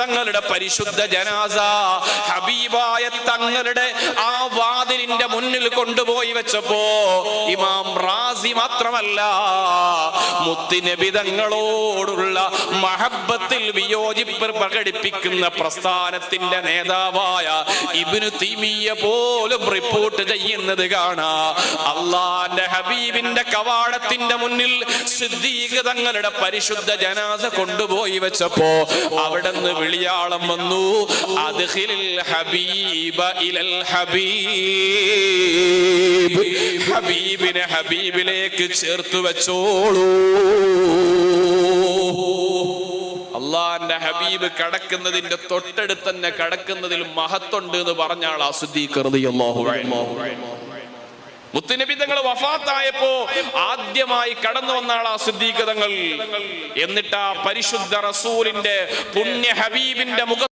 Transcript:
തങ്ങളുടെ പരിശുദ്ധ ജനാസ ഹബീബായ തങ്ങളുടെ ആ വാതിലിന്റെ മുന്നിൽ കൊണ്ടുപോയി വെച്ചപ്പോ ഇമാം റാസി മാത്രമല്ല മുത്തിനബി തങ്ങളോടുള്ള മഹബത്തിൽ വിയോജിപ്പ് പ്രകടിപ്പിക്കുന്ന പ്രസ്ഥാനത്തിന്റെ നേതാവായ ഇബ്നു തീമിയ പോലും റിപ്പോർട്ട് ചെയ്യുന്നത് കാണാ. അള്ളാന്റെ ഹബീബിന്റെ കവാടത്തിന്റെ മുന്നിൽ സിദ്ദീഖ് തങ്ങളുടെ പരിശുദ്ധ ജനാസ കൊണ്ടുപോയി വെച്ചപ്പോ അവിടെ നിന്ന് വിളിയാളം വന്നു അത് ഹബീബ ഇലൽ ഹബീബ്. ഹബീബിനെ ഹബീബിലേക്ക് ചേർത്ത് വെച്ചോളൂ. അള്ളാന്റെ ഹബീബ് കടക്കുന്നതിന്റെ തൊട്ടടുത്ത് തന്നെ കടക്കുന്നതിൽ മഹത്തുണ്ട് എന്ന് അൻഹു. മുത്തുനബി തങ്ങൾ വഫാത്തായപ്പോ ആദ്യമായി കടന്നു വന്നാണ് ആ സിദ്ദീഖ് തങ്ങൾ. എന്നിട്ട് ആ പരിശുദ്ധ റസൂലിന്റെ പുണ്യ ഹബീബിന്റെ മുഖത്ത്